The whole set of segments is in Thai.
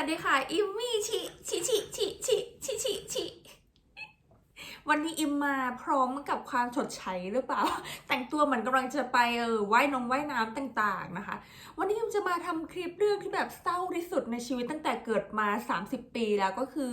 วัสดีค่ะ อิมมี่ชิชิชิชิชิชิชิชิวันนี้อิมมาพร้อมกับความสดใสหรือเปล่า แต่งตัวเหมือนกำลังจะไปเออว่ายนงว่ายน้ำต่างๆนะคะ วันนี้อิมจะมาทำคลิปเรื่องที่แบบเศร้าที่สุดในชีวิตตั้งแต่เกิดมา 30 ปีแล้วก็คือ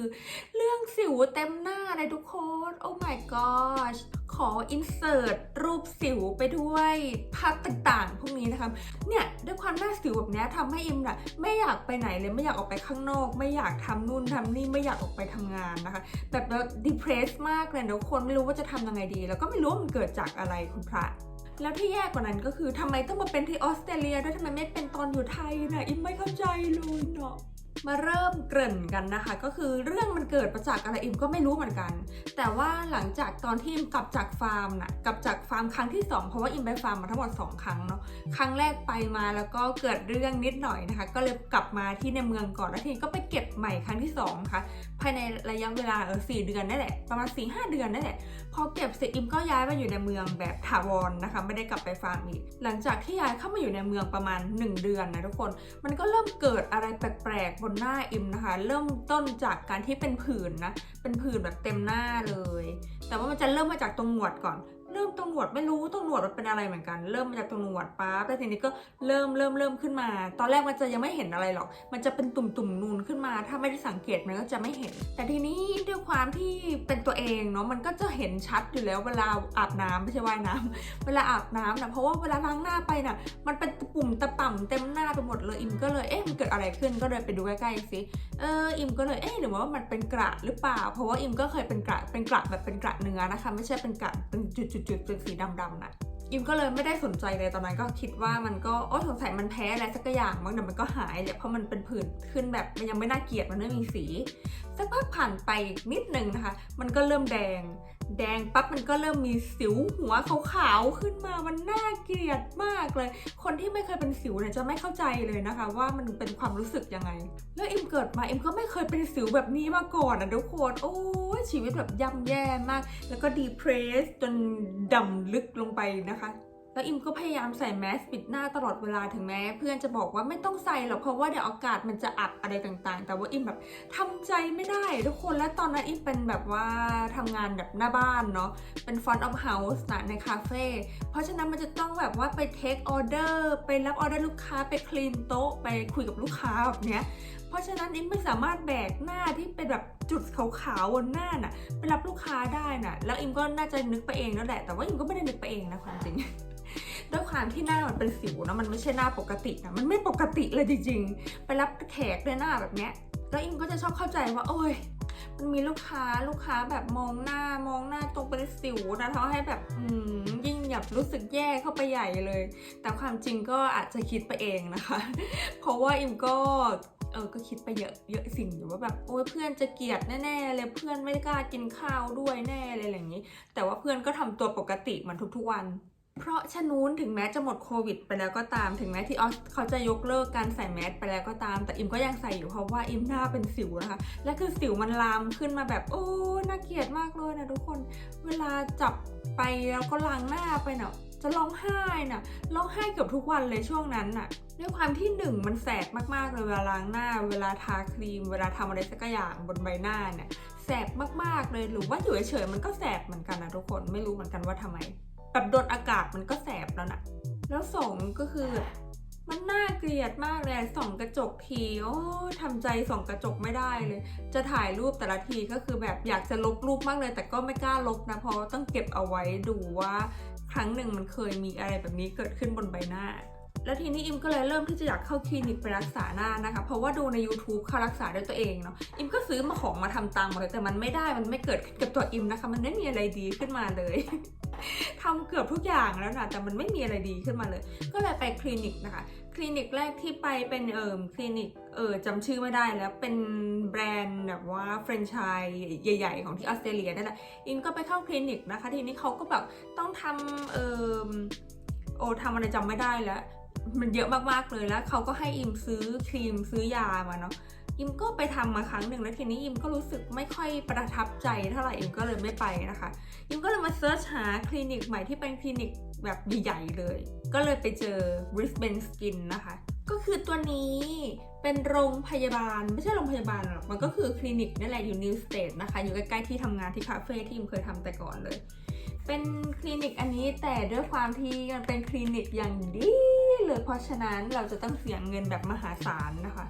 เรื่องสิวเต็มหน้าเลยทุกคน โอ้ my gosh ขออินเสิร์ตรูปสิวไปด้วยภาพต่างๆ พวกนี้นะคะเนี่ยด้วยความหน้าสิวแบบนี้ทำให้อิมน่ะไม่อยากไปไหนเลยไม่อยากออกไปข้างนอก ไม่อยากทำนู่นทำนี่ไม่อยากออกไปทำงานนะคะแบบเรา depress มากเลยทุกคนไม่รู้ว่าจะทำยังไงดี แล้วก็ไม่รู้ว่ามันเกิดจากอะไรคุณพระแล้วที่แย่กว่านั้นก็คือทำไมต้องมาเป็นที่ออสเตรเลียด้วยทำไมไม่เป็นตอนอยู่ไทยนะอิมไม่เข้าใจเลยเนาะ มาเริ่มเกริ่นกันนะคะ ก็คือเรื่องมันเกิดมาจากอะไรอิมก็ไม่รู้เหมือนกัน แต่ว่าหลังจากตอนที่อิมกลับจากฟาร์มน่ะกลับจากฟาร์มครั้งที่สองเพราะว่าอิมไปฟาร์มมาทั้งหมดสองครั้งเนาะครั้งแรกไปมาแล้วก็เกิดเรื่องนิดหน่อยนะคะ ก็เลยกลับมาที่ในเมืองก่อนแล้วทีนี้ก็ไปเก็บใหม่ครั้งที่สองค่ะภายในระยะเวลาเออสี่เดือนนั่นแหละประมาณ4ี่หเดือนนั่นแหละพอเก็บเสร็จอิมก็ย้ายมาอยู่ในเมืองแบบถาวรนะคะ ไม่ได้กลับไปฟาร์มอีกหลังจากที่ย้ายเข้ามาอยู่ในเมืองประมาณ 1 เดือนนะทุกคน มันก็เริ่มเกิดอะไรแปลกๆบนหน้าอิมนะคะ เริ่มต้นจากการที่เป็นผื่นนะ เป็นผื่นแบบเต็มหน้าเลย แต่ว่ามันจะเริ่มมาจากตรงหนวดก่อน เริ่มตรงหนวดไม่รู้ตรงหนวดมันเป็นอะไรเหมือนกัน เริ่มมาจากตรงหนวดปั๊บแต่ทีนี้ก็เริ่มเริ่มเริ่มขึ้นมา ตอนแรกมันจะยังไม่เห็นอะไรหรอก มันจะเป็นตุ่มๆนูนขึ้นมา ถ้าไม่ได้สังเกตมันก็จะไม่เห็น แต่ทีนี้ด้วยความที่เป็นตัวเองเนาะมันก็จะเห็นชัดอยู่แล้วเวลาอาบน้ำไม่ใช่ว่ายน้ำเวลาอาบน้ำนะเพราะว่าเวลาล้างหน้าไปน่ะมันเป็นปุ่มตะป่ำเต็มหน้าไปหมดเลยอิมก็เลยเอ๊ะมันเกิดอะไรขึ้นก็เลยไปดูใกล้ๆสิเอออิมก็เลยเอ๊ะหรือว่ามันเป็นกระหรือเปล่า เพราะว่าอิมก็เคยเป็นกระเป็นกระแบบเป็นกระเนื้อนะคะ ไม่ใช่เป็นกระเป็นจุดๆๆเป็นสีดำๆนะอิมก็เลยไม่ได้สนใจเลยตอนนั้นก็คิดว่ามันก็โอ้สงสัยมันแพ้อะไรสักอย่างมั้งเดี๋ยวมันก็หายเลยเพราะมันเป็นผื่นขึ้นแบบมันยังไม่น่าเกลียดมันไม่มีสีสักพักผ่านไปนิดนึงนะคะ มันก็เริ่มแดงแดงปั๊บมันก็เริ่มมีสิวหัวขาวๆขึ้นมามันน่าเกลียดมากเลย คนที่ไม่เคยเป็นสิวเนี่ยจะไม่เข้าใจเลยนะคะ ว่ามันเป็นความรู้สึกยังไง แล้วอิมเกิดมาอิมก็ไม่เคยเป็นสิวแบบนี้มาก่อนนะทุกคนโอ้ยชีวิตแบบย่ำแย่มาก แล้วก็ดีเพรสจนดำลึกลงไปนะคะ แล้วอิมก็พยายามใส่แมสปิดหน้าตลอดเวลาถึงแม้ เพื่อนจะบอกว่าไม่ต้องใส่หรอกเพราะว่าเดี๋ยวอากาศมันจะอับอะไรต่างๆ แต่ว่าอิมแบบทำใจไม่ได้ทุกคนและตอนนั้นอิมเป็นแบบว่าทำงานแบบหน้าบ้านเนาะเป็นฟอนต์ออฟเฮาส์นะในคาเฟ่เพราะฉะนั้นมันจะต้องแบบว่าไปเทคออเดอร์ไปรับออเดอร์ลูกค้าไปคลีนโต๊ะไปคุยกับลูกค้าแบบเนี้ยเพราะฉะนั้นอิมไม่สามารถแบกหน้าที่เป็นแบบจุดขาวๆบนหน้าน่ะไปรับลูกค้าได้น่ะ แล้วอิมก็น่าจะนึกไปเองนั่นแหละแต่ว่าอิมก็ไม่ได้นึกไปเองนะความจริง ด้วยความที่หน้ามันเป็นสิวนะมันไม่ใช่หน้าปกตินะมันไม่ปกติเลยจริงๆ ไปรับแขกด้วยหน้าแบบเนี้ยแล้วอิมก็จะชอบเข้าใจว่าโอ้ยมันมีลูกค้าลูกค้าแบบมองหน้ามองหน้าตรงเป็นสิวนะทำให้แบบอืมยิ่งหยับรู้สึกแย่เข้าไปใหญ่เลย แต่ความจริงก็อาจจะคิดไปเองนะคะ เพราะว่าอิมก็เออก็คิดไปเยอะเยอะสิ่งอยู่ว่าแบบโอ้ยเพื่อนจะเกลียดแน่ๆเลยเพื่อนไม่กล้ากินข้าวด้วยแน่เลยอะไรอย่างนี้ แต่ว่าเพื่อนก็ทำตัวปกติเหมือนทุกๆวัน เพราะฉะนู้นถึงแม้จะหมดโควิดไปแล้วก็ตาม ถึงแม้ที่ออสเขาจะยกเลิกการใส่แมสไปแล้วก็ตาม แต่อิมก็ยังใส่อยู่เพราะว่าอิมหน้าเป็นสิวนะคะ และคือสิวมันลามขึ้นมาแบบโอ้ น่าเกลียดมากเลยนะทุกคน เวลาจับไปแล้วก็ล้างหน้าไปเนาะจะร้องไห้น่ะร้องไห้เกือบทุกวันเลยช่วงนั้นน่ะด้วยความที่หนึ่งมันแสบมากๆเลยเวลาล้างหน้า เวลาทาครีม เวลาทำอะไรสักอย่างบนใบหน้าเนี่ยแสบมากๆเลยหรือว่าอยู่เฉยๆมันก็แสบเหมือนกันนะทุกคนไม่รู้เหมือนกันว่าทำไม แบบโดนอากาศมันก็แสบแล้วนะแล้วสองก็คือ มันน่าเกลียดมากเลยส่องกระจกทีโอ้ทำใจส่องกระจกไม่ได้เลย จะถ่ายรูปแต่ละทีก็คือแบบอยากจะลบรูปมากเลย แต่ก็ไม่กล้าลบนะเพราะต้องเก็บเอาไว้ดูว่า ครั้งหนึ่งมันเคยมีอะไรแบบนี้เกิดขึ้นบนใบหน้า แล้วทีนี้อิมก็เลยเริ่มที่จะอยากเข้าคลินิกไปรักษาหน้านะคะ เพราะว่าดูใน YouTube เขารักษาด้วยตัวเองเนาะอิมก็ซื้อมาของมาทำตามหมดเลยแต่มันไม่ได้มันไม่เกิดขึ้นกับตัวอิมนะคะ มันไม่มีอะไรดีขึ้นมาเลยทำเกือบทุกอย่างแล้วนะแต่มันไม่มีอะไรดีขึ้นมาเลย ก็เลยไปคลินิกนะคะ คลินิกแรกที่ไปเป็นเอิมคลินิกเออจำชื่อไม่ได้แล้วเป็นแบรนด์แบบว่าแฟรนไชส์ใหญ่ ๆ ของที่ออสเตรเลียนั่นแหละอิมก็ไปเข้าคลินิกนะคะ ทีนี้เขาก็แบบต้องทำเออโอ้ทำอะไรจำไม่ได้แล้ว มันเยอะมากๆเลยแล้วเขาก็ให้อิมซื้อครีมซื้อยามาเนาะอิมก็ไปทำมาครั้งหนึ่งแล้วทีนี้อิมก็รู้สึกไม่ค่อยประทับใจเท่าไหร่อิมก็เลยไม่ไปนะคะอิมก็เลยมาเซิร์ชหาคลินิกใหม่ที่เป็นคลินิกแบบใหญ่ๆเลย ก็เลยไปเจอ Brisbane Skin นะคะ ก็คือตัวนี้เป็นโรงพยาบาล ไม่ใช่โรงพยาบาลหรอกมันก็คือคลินิกนี่นแหละอยู่นิวสเตทนะคะ อยู่ใกล้ๆที่ทำงานที่คาเฟ่ที่อิมเคยทำแต่ก่อนเลย เป็นคลินิกอันนี้แต่ด้วยความที่มันเป็นคลินิกอย่างดี เลยเพราะฉะนั้นเราจะต้องเสียเงินแบบมหาศาลนะคะ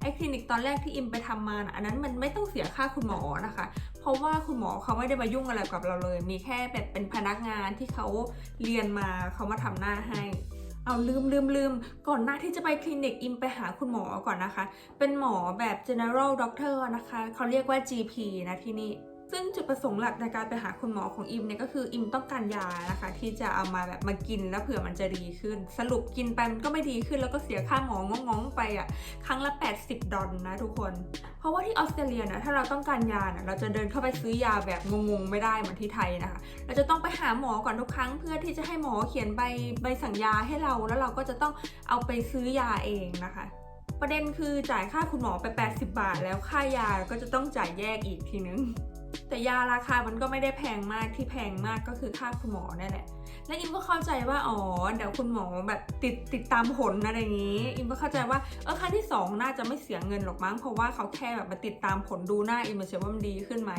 ไอคลินิกตอนแรกที่อิมไปทำมานะอันนั้นมันไม่ต้องเสียค่าคุณหมอนะคะ เพราะว่าคุณหมอเขาไม่ได้มายุ่งอะไรกับเราเลย มีแค่แบบเป็นพนักงานที่เขาเรียนมาเขามาทำหน้าให้เอาลืมลืมลืมก่อนหน้าที่จะไปคลินิกอิมไปหาคุณหมอก่อนนะคะ เป็นหมอแบบ general doctor นะคะ เขาเรียกว่า GP นะที่นี่ ซึ่งจุดประสงค์หลักในการไปหาคุณหมอของอิมเนี่ยก็คืออิมต้องการยานะคะที่จะเอามาแบบมากินแล้วเผื่อมันจะดีขึ้น สรุปกินไปมันก็ไม่ดีขึ้นแล้วก็เสียค่าหมองงๆไปอะ่ะครั้งละ 80 ดอลนะทุกคน เพราะว่าที่ออสเตรเลียนะถ้าเราต้องการยานะเราจะเดินเข้าไปซื้อยาแบบงงๆไม่ได้เหมือนที่ไทยนะคะเราจะต้องไปหาหมอก่อนทุกครั้งเพื่อที่จะให้หมอเขียนใบใบสั่งยาให้เรา แล้วเราก็จะต้องเอาไปซื้อยาเองนะคะประเด็นคือจ่ายค่าคุณหมอไป 80 บาท แล้วค่ายาก็จะต้องจ่ายแยกอีกทีนึง แต่ยาราคามันก็ไม่ได้แพงมากที่แพงมากก็คือค่าคุณหมอนี่แหละ และอิมก็เข้าใจว่าอ๋อเดี๋ยวคุณหมอแบบติดติดตามผลอะไรอย่างนี้ อิมก็เข้าใจว่าเออครั้งที่สองน่าจะไม่เสียเงินหรอกมั้งเพราะว่าเขาแค่แบบมาติดตามผลดูหน้าอิมเฉยว่ามันดีขึ้นไหม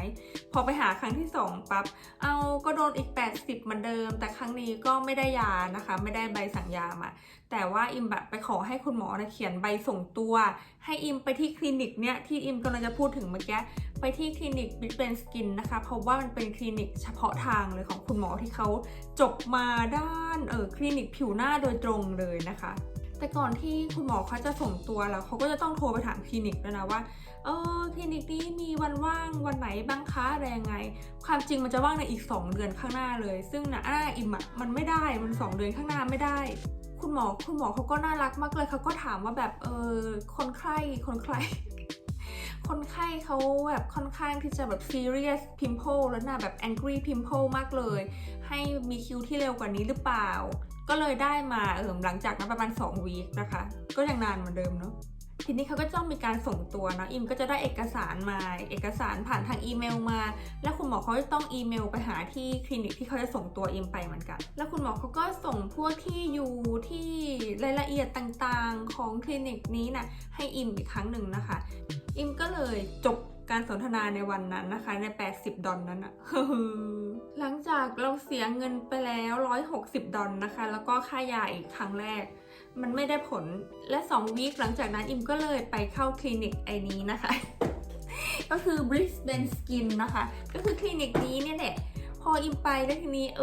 พอไปหาครั้งที่สองปั๊บเอาก็โดนอีก 80เหมือนเดิม แต่ครั้งนี้ก็ไม่ได้ยานะคะ ไม่ได้ใบสั่งยามาแต่ว่าอิมแบบไปขอให้คุณหมอนะเขียนใบส่งตัว ให้อิมไปที่คลินิกเนี่ยที่อิมกำลังจะพูดถึงเมื่อกี้ไปที่คลินิก Big Ben Skin นะคะเพราะว่ามันเป็นคลินิกเฉพาะทางเลยของคุณหมอที่เขาจบมาด้านเออคลินิกผิวหน้าโดยตรงเลยนะคะ แต่ก่อนที่คุณหมอเขาจะส่งตัวแล้วเขาก็จะต้องโทรไปถามคลินิกด้วยนะว่าเออคลินิกนี้มีวันว่างวันไหนบ้างคะอะไรยังไง ความจริงมันจะว่างในอีก 2 เดือนข้างหน้าเลย ซึ่งนะอ้าอิมอะมันไม่ได้มัน 2 เดือนข้างหน้าไม่ได้คุณหมอคุณหมอเขาก็น่ารักมากเลยเขาก็ถามว่าแบบเออคนไข้คนไข้ คนไข้เขาแบบค่อนข้างที่จะแบบ serious pimple แล้วนะแบบ angry pimple มากเลย ให้มีคิวที่เร็วกว่านี้หรือเปล่า ก็เลยได้มาเออหลังจากนั้นประมาณ2วีคนะคะ ก็ยังนานเหมือนเดิมเนาะ ทีนี้เขาก็ต้องมีการส่งตัวเนอะอิมก็จะได้เอกสารมาเอกสารผ่านทางอีเมลมา แล้วคุณหมอเขาจะต้องอีเมลไปหาที่คลินิกที่เขาจะส่งตัวอิมไปเหมือนกัน แล้วคุณหมอเขาก็ส่งพวกที่อยู่ที่รายละเอียดต่างๆของคลินิกนี้นะให้อิมอีกครั้งหนึ่งนะคะ อิมก็เลยจบการสนทนาในวันนั้นนะคะใน 80 ดอลนั้นอะหลังจากเราเสียเงินไปแล้ว 160 ดอลนะคะ แล้วก็ค่ายาอีกครั้งแรก มันไม่ได้ผลและ 2 วีคหลังจากนั้นอิมก็เลยไปเข้าคลินิกไอนี้นะคะ ก็คือ Brisbane Skin นะคะ ก็คือคลินิกนี้เนี่ยแหละพออิมไปแล้วทีนี้เอ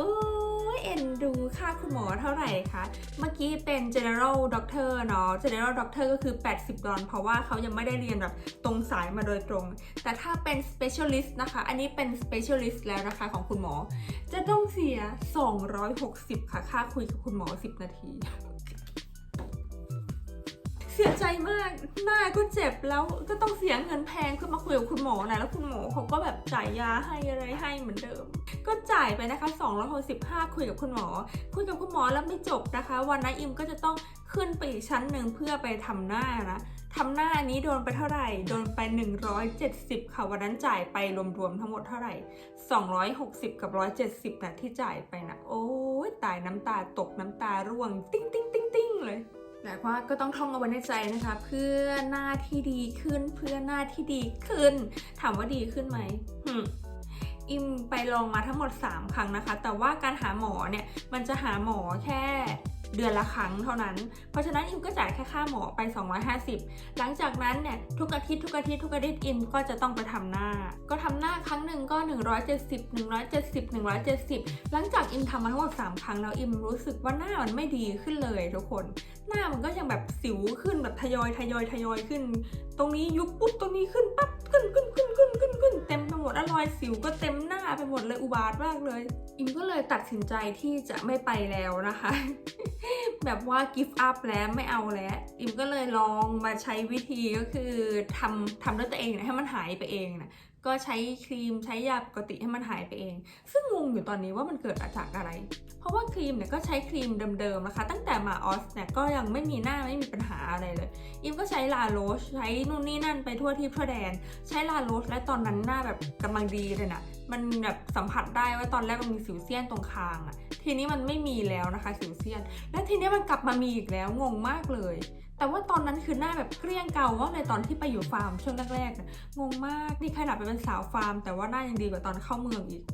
อเอ็นดูค่าคุณหมอเท่าไหร่คะ เมื่อกี้เป็น general doctor เนาะ general doctor ก็คือ 80 ดอลเพราะว่าเขายังไม่ได้เรียนแบบตรงสายมาโดยตรง แต่ถ้าเป็น specialist นะคะ อันนี้เป็น specialist แล้วนะคะของคุณหมอ จะต้องเสีย 260 ค่ะ ค่าคุยกับคุณหมอ 10 นาที เสียใจมากหน้าก็เจ็บแล้วก็ต้องเสียเงินแพงเพื่อมาคุยกับคุณหมอนะแล้วคุณหมอเขาก็แบบจ่ายยาให้อะไรให้เหมือนเดิม ก็จ่ายไปนะคะ265คุยกับคุณหมอ คุยกับคุณหมอแล้วไม่จบนะคะ วันนั้นอิมก็จะต้องขึ้นไปอีกชั้นหนึ่งเพื่อไปทำหน้านะทำหน้านนี้โดนไปเท่าไหร่ โดนไป 170 ค่ะ วันนั้นจ่ายไปรวมๆทั้งหมดเท่าไหร่ 260 กับ 170นะที่จ่ายไปนะ โอ้ยตายน้ำตาตกน้ำตาร่วง ติ้งติ้งติ้งติ้งเลย แต่ว่าก็ต้องท่องเอาไว้ในใจนะคะ เพื่อหน้าที่ดีขึ้นเพื่อหน้าที่ดีขึ้น ถามว่าดีขึ้นไหมหอิมไปลองมาทั้งหมด 3 ครั้งนะคะ แต่ว่าการหาหมอเนี่ย มันจะหาหมอแค่ เดือนละครั้งเท่านั้น เพราะฉะนั้นอิมก็จ่ายแค่ค่าหมอไป 250 หลังจากนั้นเนี่ยทุกอาทิตย์ทุกอาทิตย์ทุกอาทิตย์อิมก็จะต้องไปทำหน้า ก็ทำหน้าครั้งหนึ่งก็ 170 170 170 หลังจากอิมทำมาทั้งหมด3ครั้งแล้วอิมรู้สึกว่าหน้ามันไม่ดีขึ้นเลยทุกคน หน้ามันก็ยังแบบสิวขึ้นแบบทยอยทยอยทยอยขึ้น ตรงนี้ยุบปุ๊บตรงนี้ขึ้นปั๊บขึ้นขึ้นขึ้นขึ้นขึ้นขึ้นเต็มไปหมดอรอยสิวก็เต็มหน้าไปหมดเลยอุบาทมากเลย อิมก็เลยตัดสินใจที่จะไม่ไปแล้วนะคะ แบบว่า give up แล้วไม่เอาแล้วอิมก็เลยลองมาใช้วิธีก็คือทำทำด้วยตัวเองนะให้มันหายไปเองนะก็ใช้ครีมใช้ยาปกติให้มันหายไปเอง ซึ่งงงอยู่ตอนนี้ว่ามันเกิดจากอะไร เพราะว่าครีมเนี่ยก็ใช้ครีมเดิมๆนะคะ ตั้งแต่มาออสเนี่ยก็ยังไม่มีหน้าไม่มีปัญหาอะไรเลย อิมก็ใช้ลาโรสใช้นู่นนี่นั่นไปทั่วที่ทั่วแดน ใช้ลาโรสและตอนนั้นหน้าแบบกำลังดีเลยนะ มันแบบสัมผัสได้ว่าตอนแรกมันมีสิวเซียนตรงคางอะทีนี้มันไม่มีแล้วนะคะ สิวเซียน และทีนี้มันกลับมามีอีกแล้วงงมากเลย แต่ว่าตอนนั้นคือหน้าแบบเกลี้ยงเก่ามากเลยตอนที่ไปอยู่ฟาร์มช่วงแรกๆนะงงมากนี่ขนาดไปเป็นสาวฟาร์ม แต่ว่าหน้ายังดีกว่าตอนเข้าเมืองอีก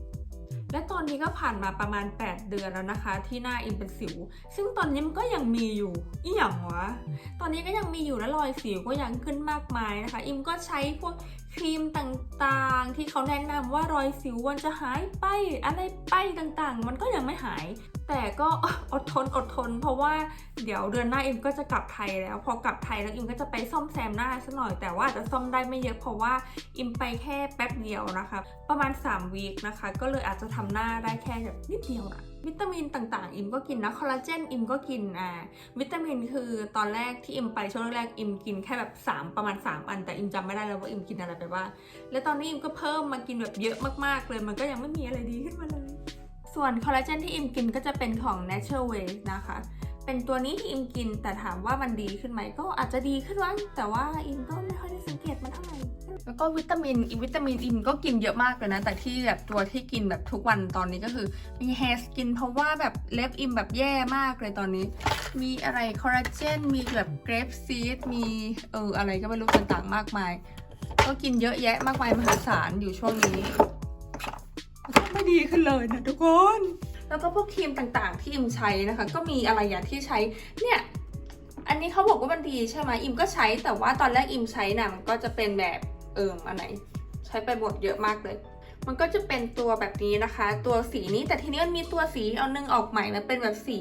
และตอนนี้ก็ผ่านมาประมาณ 8 เดือนแล้วนะคะ ที่หน้าอิมเป็นสิว ซึ่งตอนนี้มันก็ยังมีอยู่อีหยังวะ ตอนนี้ก็ยังมีอยู่และรอยสิวก็ยังขึ้นมากมายนะคะ อิมก็ใช้พวก ครีมต่างๆ ที่เขาแนะนำว่ารอยสิวมันจะหายไปอะไรไปต่างๆ มันก็ยังไม่หาย แต่ก็อดทนอดทน เพราะว่าเดี๋ยวเดือนหน้าอิมก็จะกลับไทยแล้ว พอกลับไทยแล้วอิมก็จะไปซ่อมแซมหน้าซะหน่อยแต่ว่าอาจจะซ่อมได้ไม่เยอะเพราะว่าอิมไปแค่แป๊บเดียวนะคะ ประมาณ3วีคนะคะ ก็เลยอาจจะทำหน้าได้แค่แบบนิดเดียวนะ วิตามินต่างๆ อิมก็กินนะคอลลาเจนอิมก็กินอ่าวิตามินคือตอนแรกที่อิมไปช่วงแรกอิมกินแค่แบบ 3 ประมาณ 3 อัน แต่อิมจำไม่ได้แล้วว่าอิมกินอะไรไปบ้างแล้วตอนนี้อิมก็เพิ่มมากินแบบเยอะมากๆเลย มันก็ยังไม่มีอะไรดีขึ้นมาเลย ส่วนคอลลาเจนที่อิมกินก็จะเป็นของ Natural Way นะคะ เป็นตัวนี้ที่อิมกินแต่ถามว่ามันดีขึ้นไหมก็อาจจะดีขึ้นบ้างแต่ว่าอิมก็ไม่ค่อยได้สังเกตมันเท่าไหร่แล้วก็วิตามินอีวิตามินอิมก็กินเยอะมากเลยนะ แต่ที่แบบตัวที่กินแบบทุกวันตอนนี้ก็คือมีแฮร์สกินเพราะว่าแบบเล็บอิมแบบแย่มากเลยตอนนี้ มีอะไรคอลลาเจนมีแบบเกรปซีดมีเอออะไรก็ไม่รู้ต่างๆมากมาย ก็กินเยอะแยะมากมายมหาศาลอยู่ช่วงนี้ก็ไม่ดีขึ้นเลยนะทุกคน แล้วก็พวกครีมต่างๆ ที่อิมใช้นะคะ ก็มีอะไรอย่างที่ใช้เนี่ยอันนี้เขาบอกว่ามันดีใช่ไหมอิมก็ใช้แต่ว่าตอนแรกอิมใช้นะมันก็จะเป็นแบบเอิมอันไหน ใช้ไปหมดเยอะมากเลย มันก็จะเป็นตัวแบบนี้นะคะ ตัวสีนี้แต่ทีนี้มันมีตัวสีเอานึงออกใหม่มันเป็นแบบสี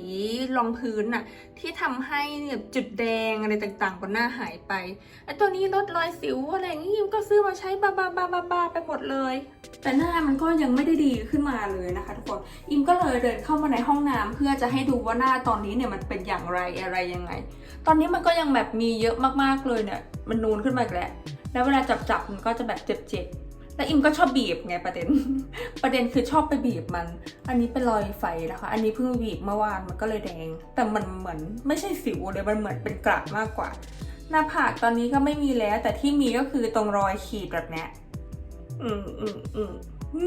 รองพื้นน่ะที่ทำให้แบบจุดแดงอะไรต่างๆบนหน้าหายไปไอตัวนี้ลดรอยสิวอะไรงนี้อิมก็ซื้อมาใช้บาบาบาบาบาไปหมดเลย แต่หน้ามันก็ยังไม่ได้ดีขึ้นมาเลยนะคะทุกคนอิมก็เลยเดินเข้ามาในห้องน้ำเพื่อจะให้ดูว่าหน้าตอนนี้เนี่ยมันเป็นอย่างไรอะไรยังไง ตอนนี้มันก็ยังแบบมีเยอะมากๆเลยเนี่ยมันนูนขึ้นมาอีกแล้วแล้วเวลาจับๆมันก็จะแบบเจ็บๆ แล้วอิมก็ชอบบีบไงประเด็น ประเด็นคือชอบไปบีบมัน อันนี้เป็นรอยไฟนะคะ อันนี้เพิ่งบีบเมื่อวานมันก็เลยแดง แต่มันเหมือนไม่ใช่สิวเลยมันเหมือนเป็นกระมากกว่า หน้าผากตอนนี้ก็ไม่มีแล้ว แต่ที่มีก็คือตรงรอยขีดแบบเนี้ยอืมอืมอืมอื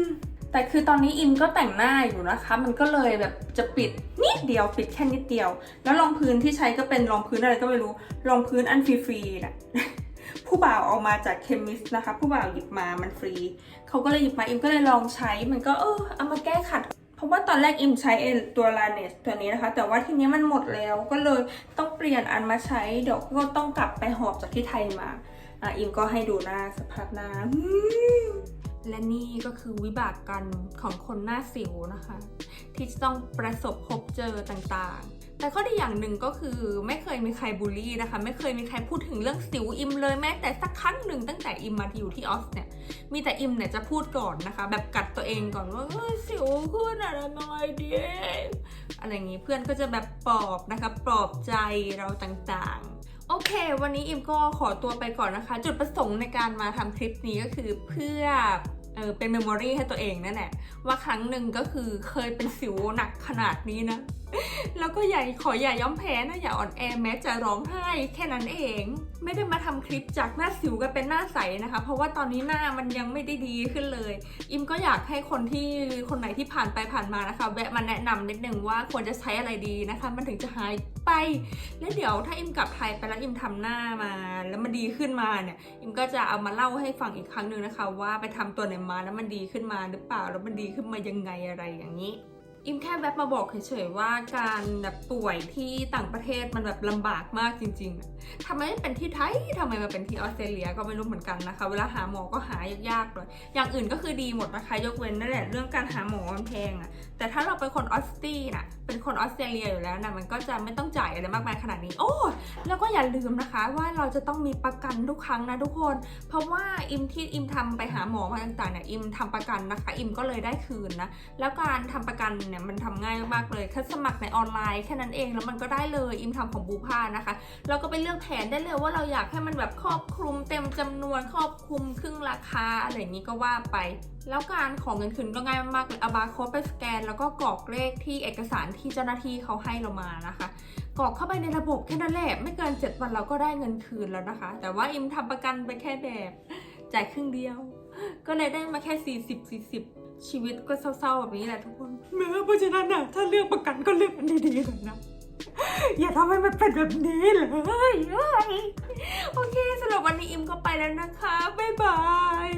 มแต่คือตอนนี้อิมก็แต่งหน้าอยู่นะคะ มันก็เลยแบบจะปิดนิดเดียวปิดแค่นิดเดียว แล้วรองพื้นที่ใช้ก็เป็นรองพื้นอะไรก็ไม่รู้รองพื้นอันฟรีๆนะ ผู้บ่าวเอามาจากเคมิสนะคะ ผู้บ่าวหยิบมามันฟรี เขาก็เลยหยิบมาอิมก็เลยลองใช้ มันก็เออเอามาแก้ขัด เพราะว่าตอนแรกอิมใช้ไอ้ตัวลาเนสตัวนี้นะคะ แต่ว่าทีนี้มันหมดแล้วก็เลยต้องเปลี่ยนอันมาใช้ เดี๋ยวก็ต้องกลับไปหอบจากที่ไทยมาอะอิมก็ให้ดูหน้าสภาพหน้าและนี่ก็คือวิบากกรรมของคนหน้าสิวนะคะ ที่จะต้องประสบพบเจอต่างๆ แต่ข้อดีอย่างหนึ่งก็คือไม่เคยมีใครบูลลี่นะคะ ไม่เคยมีใครพูดถึงเรื่องสิวอิมเลยแม้แต่สักครั้งหนึ่งตั้งแต่อิมมาอยู่ที่ออสเนี่ยมีแต่อิมเนี่ยจะพูดก่อนนะคะ แบบกัดตัวเองก่อนว่าเฮ้ยสิวขึ้นอะไรหน่อยดิอะไรอย่างนี้เพื่อนก็จะแบบปลอบนะคะปลอบใจเราต่างๆโอเค วันนี้อิมก็ขอตัวไปก่อนนะคะ จุดประสงค์ในการมาทำคลิปนี้ก็คือเพื่อเออเป็นเมมโมรีให้ตัวเองนั่นแหละว่าครั้งหนึ่งก็คือเคยเป็นสิวหนักขนาดนี้นะ แล้วก็อย่ขออย่าย้อมแพ้นะอย่าอ่อนแอแม้จะร้องไห้แค่นั้นเอง ไม่ได้มาทำคลิปจากหน้าสิวกันเป็นหน้าใสนะคะ เพราะว่าตอนนี้หน้ามันยังไม่ได้ดีขึ้นเลย อิมก็อยากให้คนที่คนไหนที่ผ่านไปผ่านมานะคะ แวะมาแนะนำนิดนึงว่าควรจะใช้อะไรดีนะคะ มันถึงจะหายไป แล้วเดี๋ยวถ้าอิมกลับไทยไปแล้วอิมทำหน้ามา แล้วมันดีขึ้นมาเนี่ย อิมก็จะเอามาเล่าให้ฟังอีกครั้งหนึ่งนะคะ ว่าไปทำตัวไหนมาแล้วมันดีขึ้นมาหรือเปล่าแล้วมันดีขึ้นมายังไงอะไรอย่างนี้ อิมแค่แวบมาบอกเฉยๆว่าการแบบป่วยที่ต่างประเทศมันแบบลำบากมากจริงๆทำไมไม่เป็นที่ไทยทำไมมาเป็นที่ออสเตรเลียก็ไม่รู้เหมือนกันนะคะ เวลาหาหมอก็หายากๆเลย อย่างอื่นก็คือดีหมดนะคะ ยกเว้นนั่นแหละเรื่องการหาหมอมันแพงอะแต่ถ้าเราเป็นคนออสตี้น่ะเป็นคนออสเตรเลียอยู่แล้วนะมันก็จะไม่ต้องจ่ายอะไรมากมายขนาดนี้ โอ้แล้วก็อย่าลืมนะคะว่าเราจะต้องมีประกันทุกครั้งนะทุกคน เพราะว่าอิมที่อิมทำไปหาหมอมาต่างๆเนี่ยอิมทำประกันนะคะ อิมก็เลยได้คืนนะแล้วการทำประกันเนี่ยมันทำง่ายมากๆเลยแค่สมัครในออนไลน์แค่นั้นเองแล้วมันก็ได้เลยอิมทำของบูพานะคะเราก็ไปเลือกแผนได้เลยว่าเราอยากให้มันแบบครอบคลุมเต็มจำนวนครอบคลุมครึ่งราคาอะไรอย่างนี้ก็ว่าไป แล้วการของเงินคืนก็ง่ายมากๆเลยเอาบาร์โค้ดไปสแกน แล้วก็กรอกเลขที่เอกสารที่เจ้าหน้าที่เขาให้เรามานะคะกรอกเข้าไปในระบบแค่นั้นแหละไม่เกิน 7 วันเราก็ได้เงินคืนแล้วนะคะ แต่ว่าอิมทำประกันไปแค่แบบจ่ายครึ่งเดียว ก็เลยได้มาแค่ 40 40 ชีวิตก็เศร้าๆแบบนี้แหละทุกคนแม้เพราะฉะนั้นนะถ้าเลือกประกันก็เลือกมันดีๆหน่อยนะอย่าทำให้มันเป็นแบบนี้เลยโอเคสำหรับวันนี้อิมก็ไปแล้วนะคะ บ๊ายบาย